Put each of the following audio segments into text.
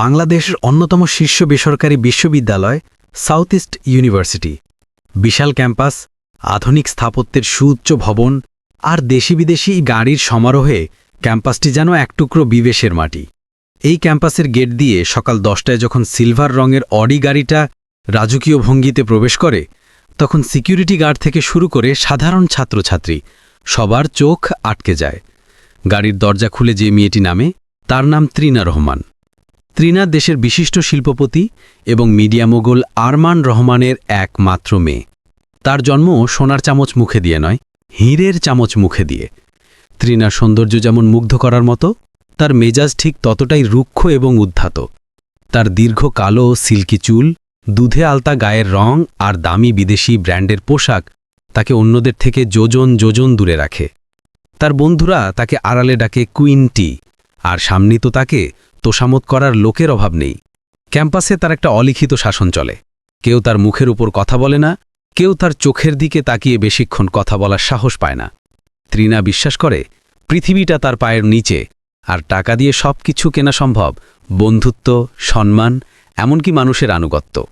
বাংলাদেশের অন্যতম শীর্ষ বেসরকারি বিশ্ববিদ্যালয় সাউথ ইস্ট ইউনিভার্সিটি। বিশাল ক্যাম্পাস, আধুনিক স্থাপত্যের সুউচ্চ ভবন আর দেশি বিদেশি গাড়ির সমারোহে ক্যাম্পাসটি যেন এক টুকরো বিবেশের মাটি। এই ক্যাম্পাসের গেট দিয়ে সকাল দশটায় যখন সিলভার রঙের অডি গাড়িটা রাজকীয় ভঙ্গিতে প্রবেশ করে, তখন সিকিউরিটি গার্ড থেকে শুরু করে সাধারণ ছাত্রছাত্রী সবার চোখ আটকে যায়। গাড়ির দরজা খুলে যে মেয়েটি নামে, তার নাম ত্রিনা রহমান। ত্রিনা দেশের বিশিষ্ট শিল্পপতি এবং মিডিয়া মোগল আরমান রহমানের একমাত্র মেয়ে। তার জন্ম সোনার চামচ মুখে দিয়ে নয়, হীরের চামচ মুখে দিয়ে। ত্রিনার সৌন্দর্য যেমন মুগ্ধ করার মতো, তার মেজাজ ঠিক ততটাই রুক্ষ এবং উদ্ধাত। তার দীর্ঘ কালো, সিল্কি চুল, দুধে আলতা গায়ের রং আর দামি বিদেশি ব্র্যান্ডের পোশাক তাকে অন্যদের থেকে যোজন যোজন দূরে রাখে। তার বন্ধুরা তাকে আড়ালে ডাকে কুইন টি, আর সামনে তো তাকে তোষামত করার লোকের অভাব নেই। ক্যাম্পাসে তার একটা অলিখিত শাসন চলে। কেউ তার মুখের উপর কথা বলে না, কেউ তার চোখের দিকে তাকিয়ে বেশিক্ষণ কথা বলার সাহস পায় না। ত্রিনা বিশ্বাস করে, পৃথিবীটা তার পায়ের নিচে, আর টাকা দিয়ে সব কিছু কেনা সম্ভব, বন্ধুত্ব, সম্মান, এমনকি মানুষের আনুগত্য।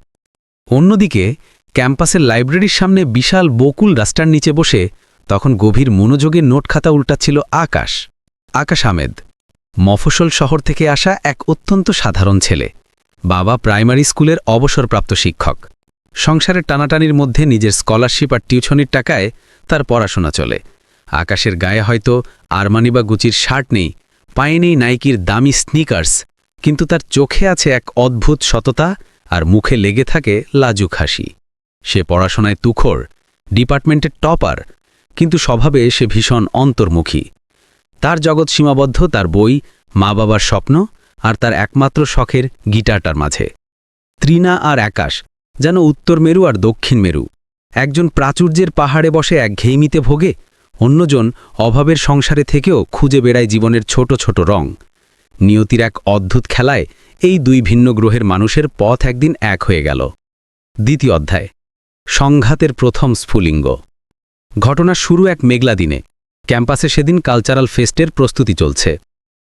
অন্যদিকে, ক্যাম্পাসের লাইব্রেরির সামনে বিশাল বকুল রাস্তার নিচে বসে, তখন গভীর মনোযোগে নোট খাতা উল্টাচ্ছিল আকাশ। আকাশ আহমেদ। মফস্বল শহর থেকে আসা এক অত্যন্ত সাধারণ ছেলে। বাবা প্রাইমারি স্কুলের অবসরপ্রাপ্ত শিক্ষক। সংসারের টানাটানির মধ্যে নিজের স্কলারশিপ আর টিউশনির টাকায় তার পড়াশোনা চলে। আকাশের গায়ে হয়তো আরমানি বা গুচির শার্ট নেই, পায়ে নেই নাইকির দামি স্নিকার্স কিন্তু তার চোখে আছে এক অদ্ভুত সততা আর মুখে লেগে থাকে লাজুক হাসি। সে পড়াশোনায় তুখর ডিপার্টমেন্টের টপার, কিন্তু স্বভাবে সে ভীষণ অন্তর্মুখী। তার জগৎ সীমাবদ্ধ তার বই, মা বাবার স্বপ্ন আর তার একমাত্র শখের গিটারটার মাঝে। ত্রিনা আর আকাশ যেন উত্তর মেরু আর দক্ষিণ মেরু। একজন প্রাচুর্যের পাহাড়ে বসে এক ঘেইমিতে ভোগে, অন্যজন অভাবের সংসারে থেকেও খুঁজে বেড়ায় জীবনের ছোট ছোট রং। নিয়তির এক অদ্ভুত খেলায় এই দুই ভিন্ন গ্রহের মানুষের পথ একদিন এক হয়ে গেল। দ্বিতীয় অধ্যায়। সংঘাতের প্রথম স্ফুলিঙ্গ। ঘটনা শুরু এক মেঘলা দিনে। ক্যাম্পাসে সেদিন কালচারাল ফেস্টের প্রস্তুতি চলছে।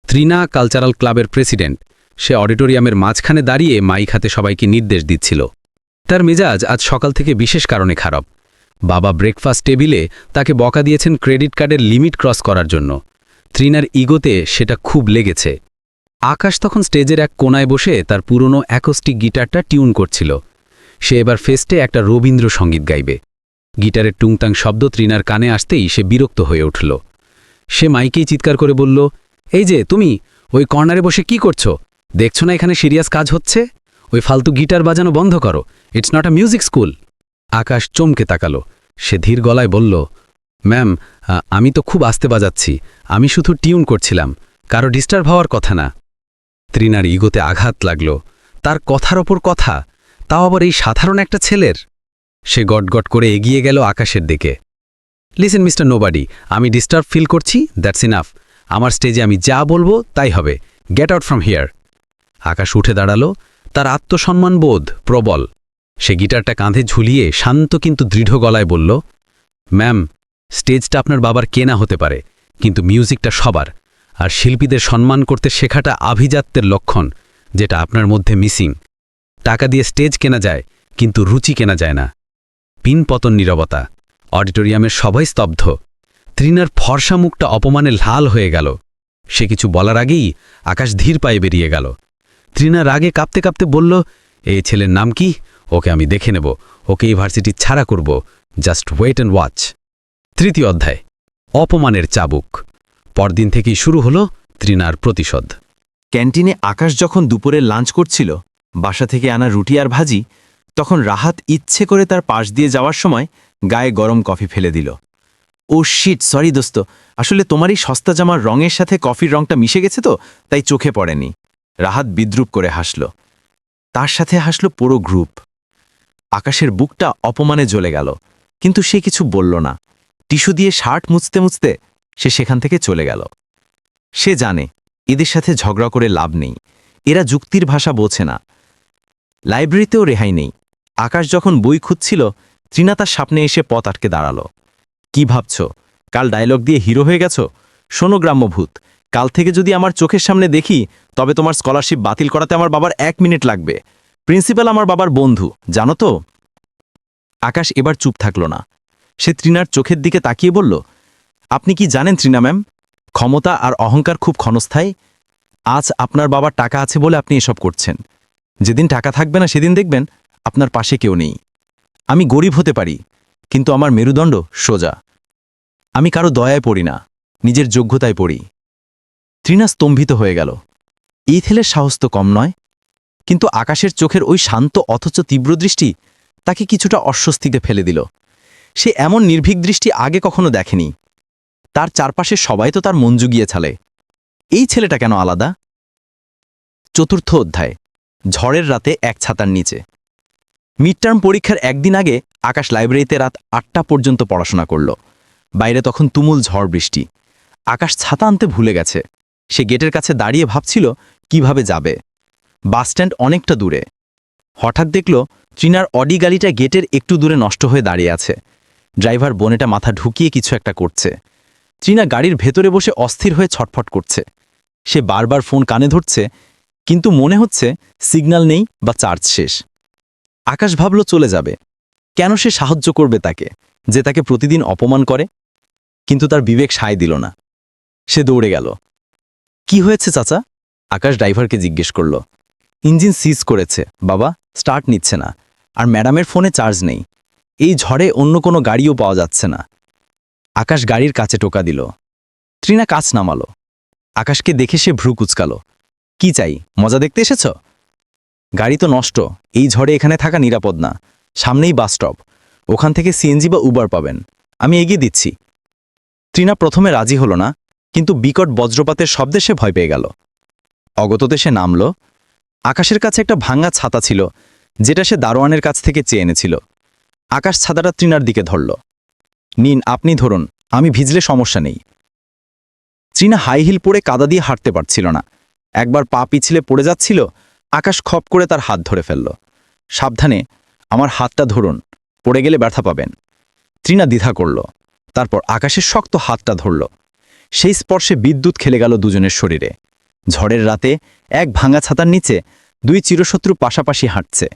ত্রিনা কালচারাল ক্লাবের প্রেসিডেন্ট, সে অডিটোরিয়ামের মাঝখানে দাঁড়িয়ে মাইক হাতে সবাইকে নির্দেশ দিচ্ছিল। তার মেজাজ আজ সকাল থেকে বিশেষ কারণে খারাপ। বাবা ব্রেকফাস্ট টেবিলে তাকে বকা দিয়েছেন ক্রেডিট কার্ডের লিমিট ক্রস করার জন্য। ত্রিনার ইগোতে সেটা খুব লেগেছে। আকাশ তখন স্টেজের এক কোনায় বসে তার পুরনো অ্যাকোস্টিক গিটারটা টিউন করছিল। সে এবার ফেস্টে একটা রবীন্দ্র সংগীত গাইবে। গিটারের টুংটাং শব্দ ত্রিনার কানে আসতেই সে বিরক্ত হয়ে উঠল। সে মাইকেই চিৎকার করে বলল, এই যে, তুমি, ওই কর্নারে বসে কি করছ? দেখছ না এখানে সিরিয়াস কাজ হচ্ছে? ওই ফালতু গিটার বাজানো বন্ধ করো, it's not a music school. Akash চমকে তাকালো। সে ধীর গলায় বলল, ম্যাম আমি তো খুব আস্তে বাজাচ্ছি। আমি শুধু টিউন করছিলাম, কারও ডিস্টার্ব হওয়ার কথা না। ত্রিনার ইগোতে আঘাত লাগল। তার কথার ওপর কথা? তাও আবার এই সাধারণ একটা ছেলের? সে গটগট করে এগিয়ে গেল আকাশের দিকে। লিসেন মিস্টার নোবাডি আমি ডিস্টার্ব ফিল করছি দ্যাটস ইনাফ আমার স্টেজে আমি যা বলব, তাই হবে। Get out from here Akash উঠে দাঁড়াল, তার আত্মসম্মানবোধ প্রবল। সে গিটারটা কাঁধে ঝুলিয়ে শান্ত কিন্তু দৃঢ় গলায় বলল ম্যাম স্টেজটা আপনার বাবার কেনা হতে পারে, কিন্তু মিউজিকটা সবার। আর শিল্পীদের সম্মান করতে শেখাটা আভিজাত্যের লক্ষণ, যেটা আপনার মধ্যে মিসিং টাকা দিয়ে স্টেজ কেনা যায়, কিন্তু রুচি কেনা যায় না। পিনপতন নীরবতা। অডিটোরিয়ামের সবাই স্তব্ধ। ত্রিনার ফর্সা মুখটা অপমানে লাল হয়ে গেল। সে কিছু বলার আগেই আকাশ ধীর পায়ে বেরিয়ে গেল। ত্রিনা রাগে কাঁপতে কাঁপতে বলল এই ছেলের নাম কি? ওকে আমি দেখে নেব। ওকে ইউনিভার্সিটি ছাড়া করব। Just wait and watch. তৃতীয় অধ্যায়। অপমানের চাবুক। পরদিন থেকেই শুরু হলো ত্রিনার প্রতিশোধ। ক্যান্টিনে আকাশ যখন দুপুরে লাঞ্চ করছিল, বাসা থেকে আনা রুটি আর ভাজি তখন রাহাত ইচ্ছে করে তার পাশ দিয়ে যাওয়ার সময় গায়ে গরম কফি ফেলে দিল। ও শিট, সরি দোস্ত। আসলে তোমার এই সস্তা জামার রঙের সাথে কফির রংটা মিশে গেছে তো, তাই চোখে পড়েনি। রাহাত বিদ্রুপ করে হাসল। তার সাথে হাসল পুরো গ্রুপ। আকাশের বুকটা অপমানে জ্বলে গেল, কিন্তু সে কিছু বলল না। টিস্যু দিয়ে শার্ট মুছতে মুছতে সে সেখান থেকে চলে গেল। সে জানে, এদের সাথে ঝগড়া করে লাভ নেই। এরা যুক্তির ভাষা বোঝে না। লাইব্রেরিতেও রেহাই নেই। আকাশ যখন বই খুঁজছিল ত্রিনা তার সামনে এসে পথ আটকে দাঁড়াল। কি ভাবছ? কাল ডায়লগ দিয়ে হিরো হয়ে গেছ? শোনো গ্রাম্যভূত কাল থেকে যদি আমার চোখের সামনে দেখি, তবে তোমার স্কলারশিপ বাতিল করাতে আমার বাবার এক মিনিট লাগবে। প্রিন্সিপাল আমার বাবার বন্ধু, জানো তো? আকাশ এবার চুপ থাকল না। সে তৃণার চোখের দিকে তাকিয়ে বলল, আপনি কি জানেন তৃণা ম্যাম, ক্ষমতা আর অহংকার খুব ক্ষণস্থায়ী। আজ আপনার বাবার টাকা আছে বলে আপনি এসব করছেন। যেদিন টাকা থাকবে না সেদিন দেখবেন আপনার পাশে কেউ নেই। আমি গরিব হতে পারি, কিন্তু আমার মেরুদণ্ড সোজা। আমি কারও দয়ায় পড়ি না, নিজের যোগ্যতায় পড়ি। তৃণা স্তম্ভিত হয়ে গেল। এই ছেলের সাহস তো কম নয়, কিন্তু আকাশের চোখের ওই শান্ত অথচ তীব্র দৃষ্টি তাকে কিছুটা অস্বস্তিতে ফেলে দিল। সে এমন নির্ভীক দৃষ্টি আগে কখনো দেখেনি। তার চারপাশে সবাই তো তার মন জুগিয়ে ছালে। এই ছেলেটা কেন আলাদা? চতুর্থ অধ্যায়, ঝড়ের রাতে এক ছাতার নিচে। মিড টার্ম পরীক্ষার একদিন আগে আকাশ লাইব্রেরিতে রাত আটটা পর্যন্ত পড়াশোনা করল। বাইরে তখন তুমুল ঝড় বৃষ্টি। আকাশ ছাতা আনতে ভুলে গেছে। সে গেটের কাছে দাঁড়িয়ে ভাবছিল, কীভাবে যাবে? বাসস্ট্যান্ড অনেকটা দূরে। হঠাৎ দেখল ট্রিনার অডি গাড়িটা গেটের একটু দূরে নষ্ট হয়ে দাঁড়িয়ে আছে। ড্রাইভার বনেটা মাথা ঢুকিয়ে কিছু একটা করছে। ট্রিনা গাড়ির ভেতরে বসে অস্থির হয়ে ছটফট করছে। সে বারবার ফোন কানে ধরছে, কিন্তু মনে হচ্ছে সিগন্যাল নেই বা চার্জ শেষ। আকাশ ভাবল চলে যাবে। কেন সে সাহায্য করবে তাকে, যে তাকে প্রতিদিন অপমান করে? কিন্তু তার বিবেক সায় দিল না। সে দৌড়ে গেল। কি হয়েছে চাচা? আকাশ ড্রাইভারকে জিজ্ঞেস করল। ইঞ্জিন সিজ করেছে, বাবা, স্টার্ট নিচ্ছে না, আর ম্যাডামের ফোনে চার্জ নেই। এই ঝড়ে অন্য কোনো গাড়িও পাওয়া যাচ্ছে না। আকাশ গাড়ির কাছে টোকা দিল। ত্রিনা কাছ নামালো। আকাশকে দেখে সে ভ্রু কুচকাল। কি চাই, মজা দেখতে এসেছ? গাড়ি তো নষ্ট। এই ঝড়ে এখানে থাকা নিরাপদ না। সামনেই বাস স্টপ। ওখান থেকে সিএনজি বা উবার পাবেন। আমি এগিয়ে দিচ্ছি। ত্রিনা প্রথমে রাজি হল না, কিন্তু বিকট বজ্রপাতের শব্দে সে ভয় পেয়ে গেল। অগততে সে নামল। আকাশের কাছে একটা ভাঙা ছাতা ছিল, যেটা সে দারোয়ানের কাছ থেকে চেয়ে এনেছিল। আকাশ ছাতাটা ত্রিনার দিকে ধরল। নিন, আপনি ধরুন, আমি ভিজলে সমস্যা নেই। তৃণা হাই হিল পরে কাদা দিয়ে হাঁটতে পারছিল না। একবার পা পিছলে পড়ে যাচ্ছিল আকাশ খপ করে তার হাত ধরে ফেলল। সাবধানে আমার হাতটা ধরুন, পড়ে গেলে ব্যথা পাবেন। তৃণা দ্বিধা করল, তারপর আকাশের শক্ত হাতটা ধরল। সেই স্পর্শে বিদ্যুৎ খেলে গেল দুজনের শরীরে। ঝড়ের রাতে এক ভাঙা ছাতার নিচে দুই চিরশত্রু পাশাপাশি হাঁটছে।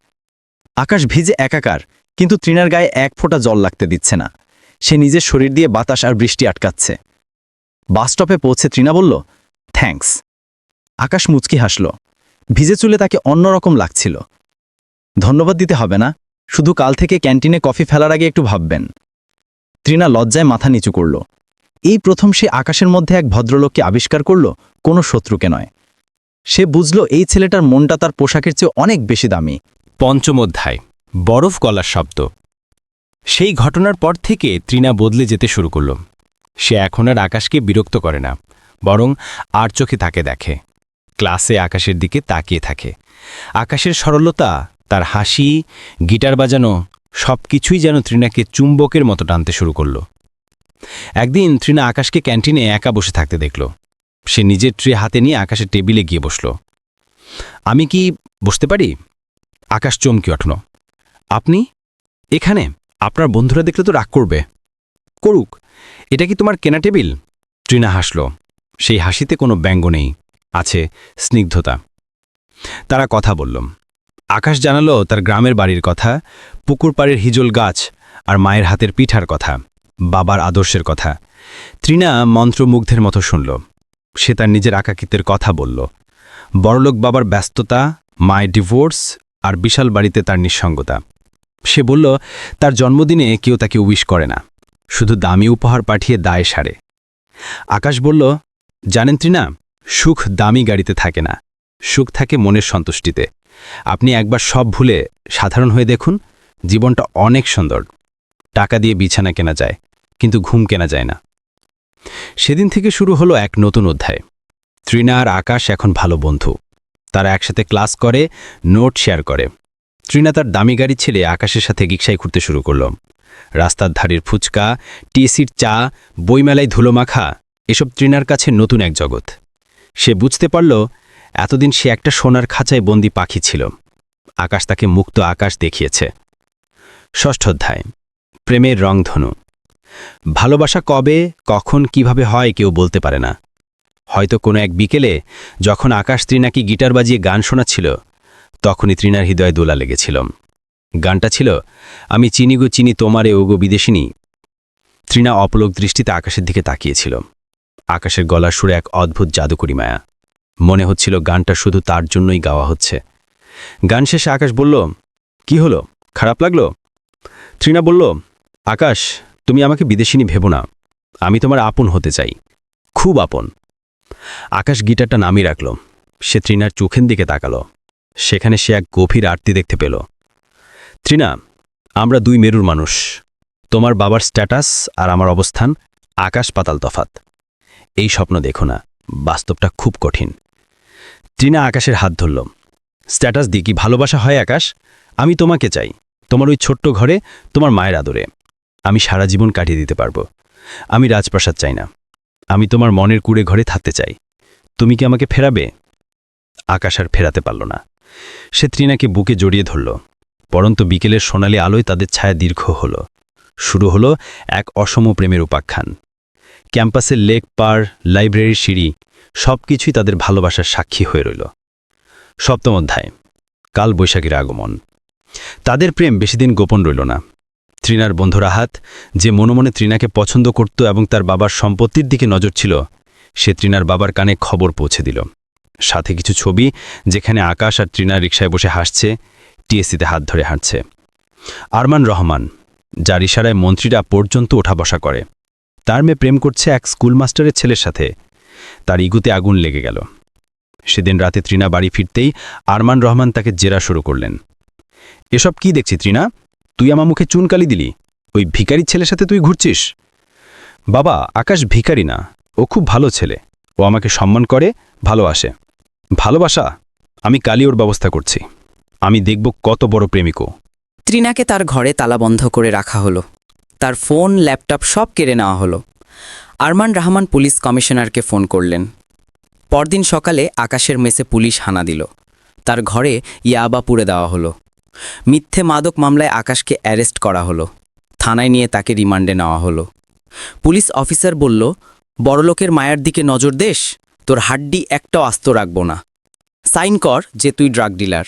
আকাশ ভিজে একাকার, কিন্তু তৃণার গায়ে এক ফোঁটা জল লাগতে দিচ্ছে না। সে নিজের শরীর দিয়ে বাতাস আর বৃষ্টি আটকাচ্ছে। বাসস্টপে পৌঁছে তৃণা বলল, থ্যাঙ্কস। আকাশ মুচকি হাসল ভিজে চুলে তাকে অন্যরকম লাগছিল। ধন্যবাদ দিতে হবে না, শুধু কাল থেকে ক্যান্টিনে কফি ফেলার আগে একটু ভাববেন। তৃণা লজ্জায় মাথা নিচু করল। এই প্রথম সে আকাশের মধ্যে এক ভদ্রলোককে আবিষ্কার করল, কোনো শত্রুকে নয়। সে বুঝল এই ছেলেটার মনটা তার পোশাকের চেয়ে অনেক বেশি দামি। পঞ্চম অধ্যায়, বরফ গলার শব্দ। সেই ঘটনার পর থেকে তৃণা বদলে যেতে শুরু করল। সে এখন আর আকাশকে বিরক্ত করে না, বরং আর চোখে তাকে দেখে। ক্লাসে আকাশের দিকে তাকিয়ে থাকে। আকাশের সরলতা, তার হাসি, গিটার বাজানো সব কিছুই যেন তৃণাকে চুম্বকের মতো টানতে শুরু করল। একদিন তৃণা আকাশকে ক্যান্টিনে একা বসে থাকতে দেখল। সে নিজের ট্রে হাতে নিয়ে আকাশের টেবিলে গিয়ে বসল। আমি কি বসতে পারি? আকাশ চমকে উঠল। আপনি? এখানে? আপনার বন্ধুরা দেখলে তো রাগ করবে। করুক। এটা কি তোমার কেনা টেবিল? ট্রিনা হাসল। সেই হাসিতে কোনো ব্যঙ্গ নেই। আছে স্নিগ্ধতা। তারা কথা বলল, আকাশ জানালো তার গ্রামের বাড়ির কথা, পুকুর পাড়ের হিজল গাছ আর মায়ের হাতের পিঠার কথা, বাবার আদর্শের কথা। তৃণা মন্ত্রমুগ্ধের মতো শুনল। সে তার নিজের আকাকিতের কথা বলল। বড়লোক বাবার ব্যস্ততা, মায়ের ডিভোর্স আর বিশাল বাড়িতে তার নিঃসঙ্গতা। সে বলল, তার জন্মদিনে কেউ তাকে উইশ করে না, শুধু দামি উপহার পাঠিয়ে দায় সারে। আকাশ বলল, জানেন ত্রিনা সুখ দামি গাড়িতে থাকে না। সুখ থাকে মনের সন্তুষ্টিতে। আপনি একবার সব ভুলে সাধারণ হয়ে দেখুন, জীবনটা অনেক সুন্দর। টাকা দিয়ে বিছানা কেনা যায়, কিন্তু ঘুম কেনা যায় না। সেদিন থেকে শুরু হলো এক নতুন অধ্যায়। ত্রিনা আর আকাশ এখন ভালো বন্ধু। তারা একসাথে ক্লাস করে, নোট শেয়ার করে। ত্রিনা তার দামি গাড়ি ছেড়ে আকাশের সাথে রিক্সায় ঘুরতে শুরু করল। রাস্তার ধারের ফুচকা, টিসির চা, বইমেলায় ধুলো মাখা, এসব ত্রিনার কাছে নতুন এক জগৎ। সে বুঝতে পারল, এতদিন সে একটা সোনার খাঁচায় বন্দি পাখি ছিল। আকাশ তাকে মুক্ত আকাশ দেখিয়েছে। ষষ্ঠ অধ্যায়। প্রেমের রংধনু। ভালোবাসা কবে, কখন, কীভাবে হয় কেউ বলতে পারে না। হয়তো কোনো এক বিকেলে, যখন আকাশ ত্রিনাকে গিটার বাজিয়ে গান শোনাচ্ছিল, তখনই ত্রিনার হৃদয়ে দোলা লেগেছিল। গানটা ছিল, আমি চিনি গো, চিনি তোমারে ওগো বিদেশিনী। ত্রিনা অপলক দৃষ্টিতে আকাশের দিকে তাকিয়েছিল। আকাশের গলার সুরে এক অদ্ভুত জাদুকরি মায়া। মনে হচ্ছিল গানটা শুধু তার জন্যই গাওয়া হচ্ছে। গান শেষে আকাশ বলল, কি হলো? খারাপ লাগল? ত্রিনা বলল, আকাশ, তুমি আমাকে বিদেশিনী ভেবো না। আমি তোমার আপন হতে চাই। খুব আপন। আকাশ গিটারটা নামিয়ে রাখল। সে ত্রিনার চোখের দিকে তাকালো। সেখানে সে এক গভীর আরতি দেখতে পেল। ত্রিনা, আমরা দুই মেরুর মানুষ। তোমার বাবার স্ট্যাটাস আর আমার অবস্থান আকাশ পাতাল তফাত। এই স্বপ্ন দেখো না। বাস্তবটা খুব কঠিন। ত্রিনা আকাশের হাত ধরল। স্ট্যাটাস দিয়ে কি ভালোবাসা হয় আকাশ? আমি তোমাকে চাই। তোমার ওই ছোট্ট ঘরে, তোমার মায়ের আদরে। আমি সারা জীবন কাটিয়ে দিতে পারব। আমি রাজপ্রাসাদ চাই না। আমি তোমার মনের কুড়ে ঘরে থাকতে চাই। তুমি কি আমাকে ফেরাবে? আকাশ আর ফেরাতে পারল না। সে ত্রিনাকে বুকে জড়িয়ে ধরল। পরন্তু বিকেলের সোনালি আলোয় তাদের ছায়া দীর্ঘ হল। শুরু হলো এক অসম প্রেমের উপাখ্যান। ক্যাম্পাসের লেক পার, লাইব্রেরির সিঁড়ি সব কিছুই তাদের ভালোবাসার সাক্ষী হয়ে রইল। সপ্তম অধ্যায় কাল বৈশাখীর আগমন। তাদের প্রেম বেশিদিন গোপন রইল না। ত্রিনার বন্ধু রাহাত যে মনে মনে ত্রিনাকে পছন্দ করত এবং তার বাবার সম্পত্তির দিকে নজর ছিল, সে ত্রিনার বাবার কানে খবর পৌঁছে দিল। সাথে কিছু ছবি, যেখানে আকাশ আর ত্রিনার রিকশায় বসে হাসছে, টিএসসিতে হাত ধরে হাঁটছে। আরমান রহমান, যার ইশারায় মন্ত্রীরা পর্যন্ত ওঠা বসা করে। তার মেয়ে প্রেম করছে এক স্কুল মাস্টারের ছেলের সাথে। তার ইগুতে আগুন লেগে গেল। সেদিন রাতে ত্রিনা বাড়ি ফিরতেই আরমান রহমান তাকে জেরা শুরু করলেন। এসব কি দেখছি ত্রিনা? তুই আমার মুখে চুনকালি দিলি। ওই ভিখারির ছেলের সাথে তুই ঘুরছিস? বাবা, আকাশ ভিখারি না। ও খুব ভালো ছেলে। ও আমাকে সম্মান করে, ভালোবাসে। ভালোবাসা? আমি কালি ওর ব্যবস্থা করছি। আমি দেখব কত বড় প্রেমিকও। ত্রিনাকে তার ঘরে তালাবন্ধ করে রাখা হলো। তার ফোন, ল্যাপটপ সব কেড়ে নেওয়া হলো। আরমান রহমান পুলিশ কমিশনারকে ফোন করলেন। পরদিন সকালে আকাশের মেসে পুলিশ হানা দিল। তার ঘরে ইয়াবা পুড়ে দেওয়া হলো। মিথ্যে মাদক মামলায় আকাশকে অ্যারেস্ট করা হলো। থানায় নিয়ে তাকে রিমান্ডে নেওয়া হলো। পুলিশ অফিসার বলল, বড়লোকের মায়ের দিকে নজর দেশ তোর হাড্ডি একটাও আস্ত রাখব না। সাইন কর যে তুই ড্রাগ ডিলার।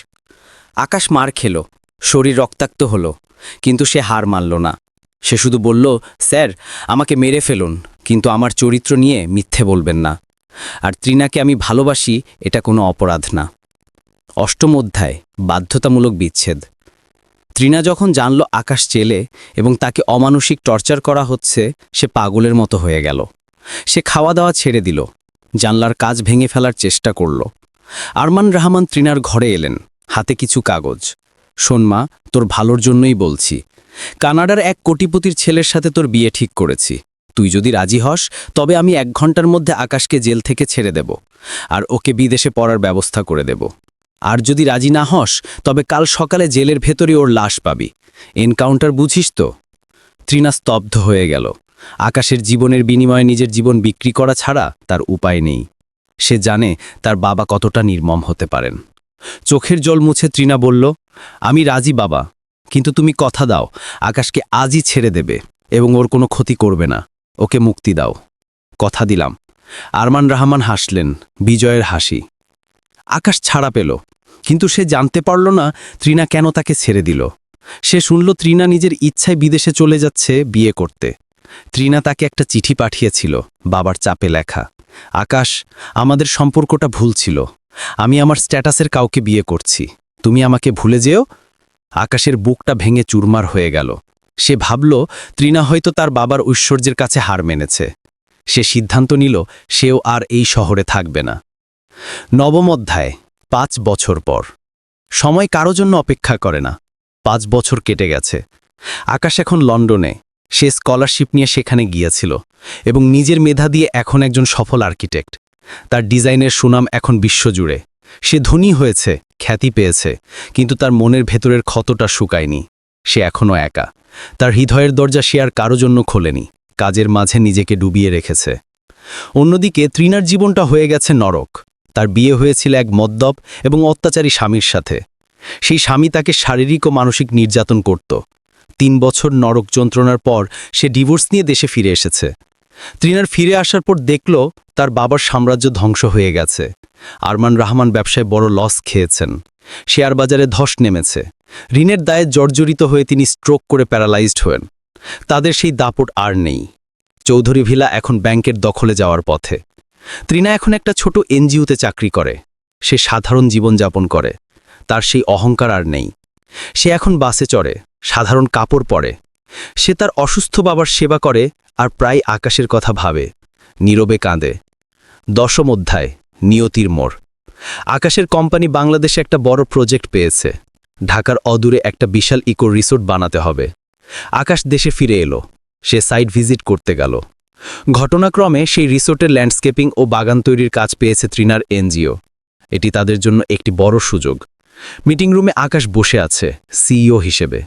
আকাশ মার খেলো, শরীর রক্তাক্ত হলো, কিন্তু সে হার মানল না। সে শুধু বলল, স্যার, আমাকে মেরে ফেলুন, কিন্তু আমার চরিত্র নিয়ে মিথ্যে বলবেন না। আর ত্রিনাকে আমি ভালোবাসি, এটা কোনো অপরাধ না। অষ্টম অধ্যায়, বাধ্যতামূলক বিচ্ছেদ। ত্রিনা যখন জানল আকাশ চেলে এবং তাকে অমানসিক টর্চার করা হচ্ছে, সে পাগলের মতো হয়ে গেল। সে খাওয়া দাওয়া ছেড়ে দিল। জানলার কাজ ভেঙে ফেলার চেষ্টা করল। আরমান রহমান ত্রিনার ঘরে এলেন, হাতে কিছু কাগজ। শোন মা, তোর ভালোর জন্যই বলছি কানাডার এক কোটিপতির ছেলের সাথে তোর বিয়ে ঠিক করেছি। তুই যদি রাজি হস, তবে আমি এক ঘণ্টার মধ্যে আকাশকে জেল থেকে ছেড়ে দেব, আর ওকে বিদেশে পড়ার ব্যবস্থা করে দেব। আর যদি রাজি না হস, তবে কাল সকালে জেলের ভেতরে ওর লাশ পাবি। এনকাউন্টার বুঝিস তো? ত্রিনা স্তব্ধ হয়ে গেল। আকাশের জীবনের বিনিময়ে নিজের জীবন বিক্রি করা ছাড়া তার উপায় নেই। সে জানে তার বাবা কতটা নির্মম হতে পারেন। চোখের জল মুছে ত্রিনা বলল, আমি রাজি বাবা। কিন্তু তুমি কথা দাও, আকাশকে আজই ছেড়ে দেবে এবং ওর কোনো ক্ষতি করবে না, ওকে মুক্তি দাও। কথা দিলাম। আরমান রহমান হাসলেন, বিজয়ের হাসি। আকাশ ছাড়া পেল, কিন্তু সে জানতে পারল না ত্রিনা কেন তাকে ছেড়ে দিল। সে শুনল ত্রিনা নিজের ইচ্ছায় বিদেশে চলে যাচ্ছে বিয়ে করতে। ত্রিনা তাকে একটা চিঠি পাঠিয়েছিল, বাবার চাপে লেখা। আকাশ, আমাদের সম্পর্কটা ভুল ছিল। আমি আমার স্ট্যাটাসের কাউকে বিয়ে করছি। তুমি আমাকে ভুলে যেও আকাশের বুকটা ভেঙে চুরমার হয়ে গেল। সে ভাবল, ত্রিনা হয়তো তার বাবার ঐশ্বর্যের কাছে হার মেনেছে। সে সিদ্ধান্ত নিল, সেও আর এই শহরে থাকবে না। নবম অধ্যায়, পাঁচ বছর পর। সময় কারও জন্য অপেক্ষা করে না। পাঁচ বছর কেটে গেছে। আকাশ এখন লন্ডনে। সে স্কলারশিপ নিয়ে সেখানে গিয়েছিল এবং নিজের মেধা দিয়ে এখন একজন সফল আর্কিটেক্ট। তার ডিজাইনের সুনাম এখন বিশ্বজুড়ে। সে ধনী হয়েছে। খ্যাতি পেয়েছে, কিন্তু তার মনের ভেতরের ক্ষতটা শুকায়নি। সে এখনও একা। তার হৃদয়ের দরজা সে আর কারও জন্য খোলেনি, কাজের মাঝে নিজেকে ডুবিয়ে রেখেছে। অন্যদিকে ত্রিনার জীবনটা হয়ে গেছে নরক। তার বিয়ে হয়েছিল এক মদ্যপ এবং অত্যাচারী স্বামীর সাথে। সেই স্বামী তাকে শারীরিক ও মানসিক নির্যাতন করত। তিন বছর নরক যন্ত্রণার পর সে ডিভোর্স নিয়ে দেশে ফিরে এসেছে। ত্রিনার ফিরে আসার পর দেখল তার বাবার সাম্রাজ্য ধ্বংস হয়ে গেছে। আরমান রহমান ব্যবসায় বড় লস খেয়েছেন। শেয়ার বাজারে ধস নেমেছে। ঋণের দায়ে জর্জরিত হয়ে তিনি স্ট্রোক করে প্যারালাইজড হয়েন। তাদের সেই দাপট আর নেই। চৌধুরী ভিলা এখন ব্যাংকের দখলে যাওয়ার পথে। ত্রিনা এখন একটা ছোট এনজিওতে চাকরি করে। সে সাধারণ জীবনযাপন করে। তার সেই অহংকার আর নেই। সে এখন বাসে চড়ে। সাধারণ কাপড় পরে। সে তার অসুস্থ বাবার সেবা করে আর প্রায় আকাশের কথা ভাবে। নীরবে কাঁদে। দশম অধ্যায়, নিয়তির মোড়। আকাশের কোম্পানি বাংলাদেশে একটা বড় প্রজেক্ট পেয়েছে। ঢাকার অদূরে একটা বিশাল ইকো রিসোর্ট বানাতে হবে। আকাশ দেশে ফিরে এলো। সে সাইট ভিজিট করতে গেল। ঘটনাক্রমে সেই রিসোর্টের ল্যান্ডস্কেপিং ও বাগান তৈরির কাজ পেয়েছে ত্রিনার এনজিও। এটি তাদের জন্য একটি বড় সুযোগ। মিটিং রুমে আকাশ বসে আছে, সিইও হিসেবে।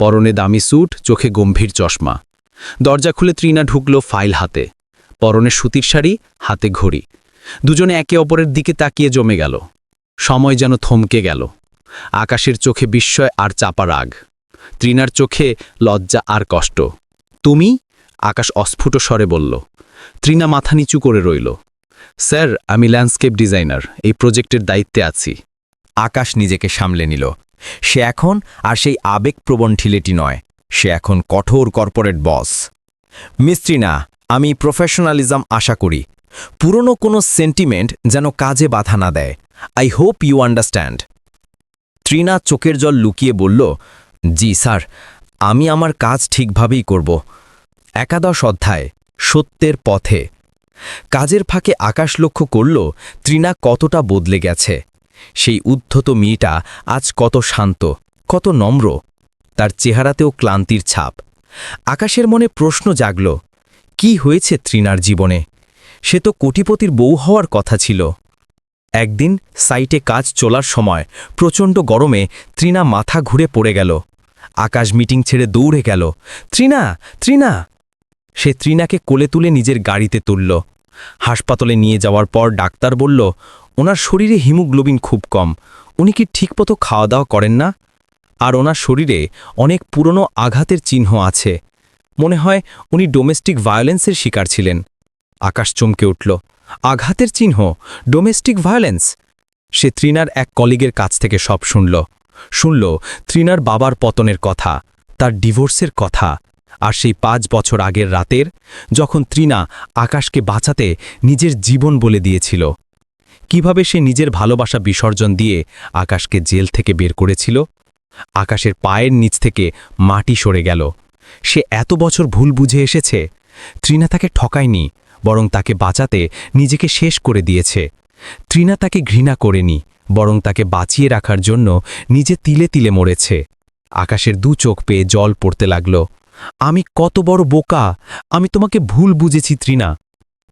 পরনে দামি স্যুট, চোখে গম্ভীর চশমা। দরজা খুলে ত্রিনা ঢুকল ফাইল হাতে। পরনে সুতির শাড়ি, হাতে ঘড়ি। দুজনে একে অপরের দিকে তাকিয়ে জমে গেল। সময় যেন থমকে গেল। আকাশের চোখে বিস্ময় আর চাপা রাগ। ত্রিনার চোখে লজ্জা আর কষ্ট। তুমি? আকাশ অস্ফুট স্বরে বলল। ত্রিনা মাথা নিচু করে রইল। স্যার, আমি ল্যান্ডস্কেপ ডিজাইনার। এই প্রজেক্টের দায়িত্বে আছি। আকাশ নিজেকে সামলে নিল। সে এখন আর সেই আবেগপ্রবণ ঠিলেটি নয়, সে এখন কঠোর কর্পোরেট বস। মিস্ত্রি না, আমি প্রফেশনালিজম আশা করি। পুরনো কোনো সেন্টিমেন্ট যেন কাজে বাধা না দেয়। I hope you understand. Trina চোখের জল লুকিয়ে বলল, জি স্যার, আমি আমার কাজ ঠিকভাবেই করব। একাদশ অধ্যায়, সত্যের পথে। কাজের ফাঁকে আকাশ লক্ষ্য করল, ত্রিনা কতটা বদলে গেছে। সেই উদ্ধত মেয়েটা আজ কত শান্ত, কত নম্র। তার চেহারাতেও ক্লান্তির ছাপ। আকাশের মনে প্রশ্ন জাগল, কি হয়েছে ত্রিনার জীবনে? সে তো কোটিপতির বউ হওয়ার কথা ছিল। একদিন সাইটে কাজ চলার সময় প্রচণ্ড গরমে ত্রিনা মাথা ঘুরে পড়ে গেল। আকাশ মিটিং ছেড়ে দৌড়ে গেল ত্রিনা ত্রিনা সে ত্রিনাকে কোলে তুলে নিজের গাড়িতে তুলল। হাসপাতালে নিয়ে যাওয়ার পর ডাক্তার বলল ওনার শরীরে হিমোগ্লোবিন খুব কম। উনি কি ঠিকমতো খাওয়া দাওয়া করেন না? আর ওনার শরীরে অনেক পুরনো আঘাতের চিহ্ন আছে। মনে হয় উনি ডোমেস্টিক ভায়োলেন্সের শিকার ছিলেন। আকাশ চমকে উঠল। আঘাতের চিহ্ন? Domestic violence? সে ত্রিনার এক কলিগের কাছ থেকে সব শুনল। শুনল ত্রিনার বাবার পতনের কথা, তার ডিভোর্সের কথা। আর সেই পাঁচ বছর আগের রাতের, যখন ত্রিনা আকাশকে বাঁচাতে নিজের জীবন বলে দিয়েছিল। কীভাবে সে নিজের ভালোবাসা বিসর্জন দিয়ে আকাশকে জেল থেকে বের করেছিল? আকাশের পায়ের নিচ থেকে মাটি সরে গেল। সে এত বছর ভুল বুঝে এসেছে? ত্রিনা তাকে ঠকায়নি, বরং তাকে বাঁচাতে নিজেকে শেষ করে দিয়েছে। ত্রিনা তাকে ঘৃণা করেনি, বরং তাকে বাঁচিয়ে রাখার জন্য নিজে তিলে তিলে মরেছে। আকাশের দু চোখ পেয়ে জল পড়তে লাগল। আমি কত বড় বোকা! আমি তোমাকে ভুল বুঝেছি, ত্রিনা।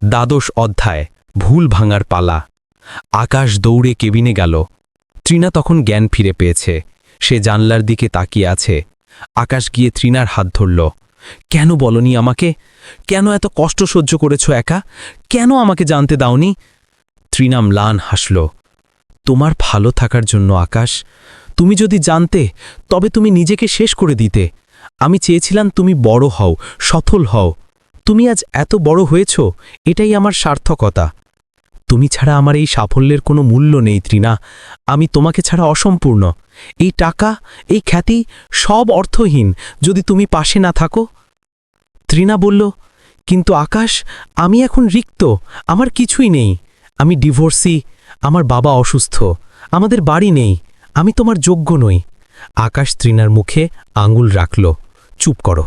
দ্বাদশ অধ্যায়, ভুল ভাঙার পালা। আকাশ দৌড়ে কেবিনে গেল। ত্রিনা তখন জ্ঞান ফিরে পেয়েছে। সে জানলার দিকে তাকিয়ে আছে। আকাশ গিয়ে ত্রিনার হাত ধরল। কেন বলনি আমাকে? কেন এত কষ্ট সহ্য করেছ একা? কেন আমাকে জানতে দাওনি? ত্রিনা ম্লান হাসল। তোমার ভালো থাকার জন্য আকাশ। তুমি যদি জানতে, তবে তুমি নিজেকে শেষ করে দিতে। আমি চেয়েছিলাম তুমি বড় হও, সফল হও। তুমি আজ এত বড় হয়েছ, এটাই আমার সার্থকতা। তুমি ছাড়া আমার এই সাফল্যের কোনো মূল্য নেই ত্রিনা আমি তোমাকে ছাড়া অসম্পূর্ণ। এই টাকা, এই খ্যাতি সব অর্থহীন, যদি তুমি পাশে না থাকো। ত্রিনা বলল, কিন্তু আকাশ, আমি এখন রিক্ত, আমার কিছুই নেই। আমি ডিভোর্সি, আমার বাবা অসুস্থ, আমাদের বাড়ি নেই, আমি তোমার যোগ্য নই। আকাশ ত্রিনার মুখে আঙুল রাখল, চুপ করো।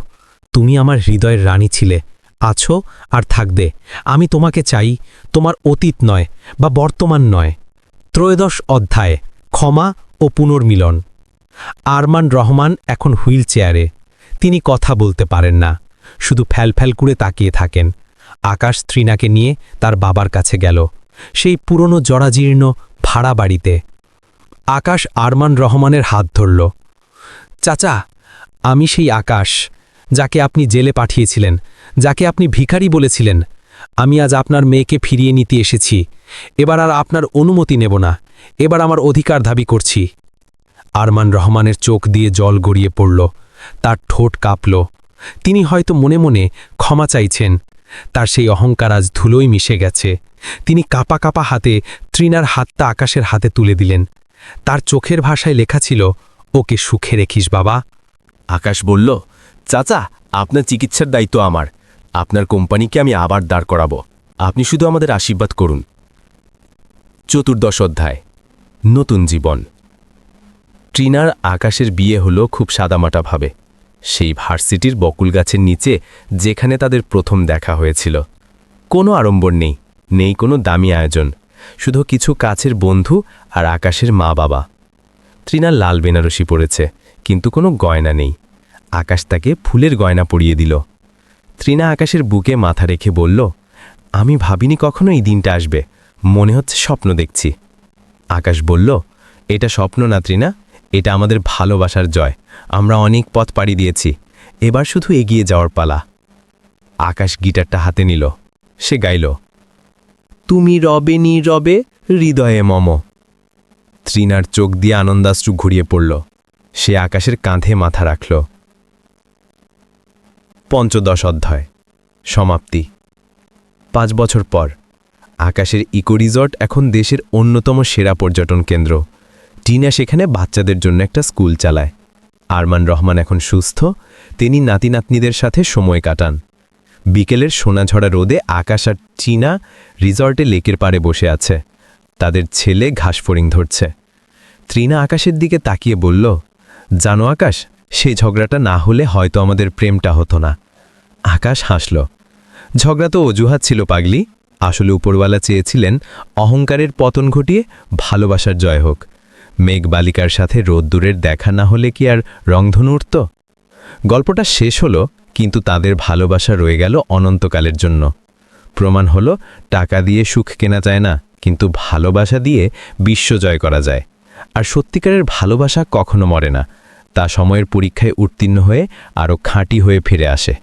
তুমি আমার হৃদয়ের রানী ছিলে। আছো আর থাকবে। আমি তোমাকে চাই, তোমার অতীত নয় বা বর্তমান নয়। ত্রয়োদশ অধ্যায়, ক্ষমা ও পুনর্মিলন। আরমান রহমান এখন হুইল চেয়ারে তিনি কথা বলতে পারেন না, শুধু ফ্যালফ্যাল করে তাকিয়ে থাকেন। আকাশ ত্রিনাকে নিয়ে তার বাবার কাছে গেল, সেই পুরনো জরাজীর্ণ ভাড়া বাড়িতে। আকাশ আরমান রহমানের হাত ধরল, চাচা, আমি সেই আকাশ যাকে আপনি জেলে পাঠিয়েছিলেন, যাকে আপনি ভিখারি বলেছিলেন, আমি আজ আপনার মেয়েকে ফিরিয়ে নিতে এসেছি। এবার আর আপনার অনুমতি নেব না। এবার আমার অধিকার দাবি করছি। আরমান রহমানের চোখ দিয়ে জল গড়িয়ে পড়ল। তার ঠোঁট কাঁপল। তিনি হয়তো মনে মনে ক্ষমা চাইছেন। তার সেই অহংকার আজ ধুলোই মিশে গেছে। তিনি কাপা কাপা হাতে তৃণার হাতটা আকাশের হাতে তুলে দিলেন। তার চোখের ভাষায় লেখা ছিল, ওকে সুখে রেখিস বাবা। আকাশ বলল চাচা, আপনার চিকিৎসার দায়িত্ব আমার। আপনার কোম্পানিকে আমি আবার দাঁড় করাবো। আপনি শুধু আমাদের আশীর্বাদ করুন। চতুর্দশ অধ্যায়। নতুন জীবন। ট্রিনার আকাশের বিয়ে হলো খুব সাদামাটাভাবে সেই ভার্সিটির বকুল গাছের নিচে যেখানে তাদের প্রথম দেখা হয়েছিল। কোনো আড়ম্বর নেই নেই কোনো দামি আয়োজন। শুধু কিছু কাছের বন্ধু আর আকাশের মা বাবা ত্রিনা লাল বেনারসি পড়েছে কিন্তু কোনো গয়না নেই। আকাশ তাকে ফুলের গয়না পরিয়ে দিল। ত্রিনা আকাশের বুকে মাথা রেখে বলল, আমি ভাবিনি কখনো এই দিনটা আসবে। মনে হচ্ছে স্বপ্ন দেখছি। আকাশ বলল, এটা স্বপ্ন না ত্রিনা এটা আমাদের ভালোবাসার জয়। আমরা অনেক পথ পাড়ি দিয়েছি। এবার শুধু এগিয়ে যাওয়ার পালা। আকাশ গিটারটা হাতে নিল। সে গাইল, তুমি রবে নি রবে, হৃদয়ে মম। ত্রিনার চোখ দিয়ে আনন্দাশ্রু ঘুরিয়ে পড়ল। সে আকাশের কাঁধে মাথা রাখল। পঞ্চদশ অধ্যায়। সমাপ্তি। পাঁচ বছর পর, আকাশের ইকো রিসর্ট এখন দেশের অন্যতম সেরা পর্যটন কেন্দ্র। টিনা সেখানে বাচ্চাদের জন্য একটা স্কুল চালায়। আরমান রহমান এখন সুস্থ, তিনি নাতি নাতনিদের সাথে সময় কাটান। বিকেলের সোনাঝরা রোদে আকাশ আর চীনা রিসর্টে লেকের পাড়ে বসে আছে। তাদের ছেলে ঘাসফড়িং ধরছে। ত্রিনা আকাশের দিকে তাকিয়ে বলল, জানো আকাশ সেই ঝগড়াটা না হলে হয়তো আমাদের প্রেমটা হতো না। আকাশ হাসল। ঝগড়া তো অজুহাত ছিল, পাগলি। আসলে উপরওয়ালা চেয়েছিলেন অহংকারের পতন ঘটিয়ে ভালোবাসার জয় হোক। মেঘ বালিকার সাথে রোদ্দুরের দেখা না হলে কি আর রংধনু উঠত? গল্পটা শেষ হলো, কিন্তু তাদের ভালোবাসা রয়ে গেল অনন্তকালের জন্য। প্রমাণ হলো, টাকা দিয়ে সুখ কেনা যায় না, কিন্তু ভালোবাসা দিয়ে বিশ্ব জয় করা যায়। আর সত্যিকারের ভালোবাসা কখনো মরে না। তা সময়ের পরীক্ষায় উত্তীর্ণ হয়ে আরও খাঁটি হয়ে ফিরে আসে।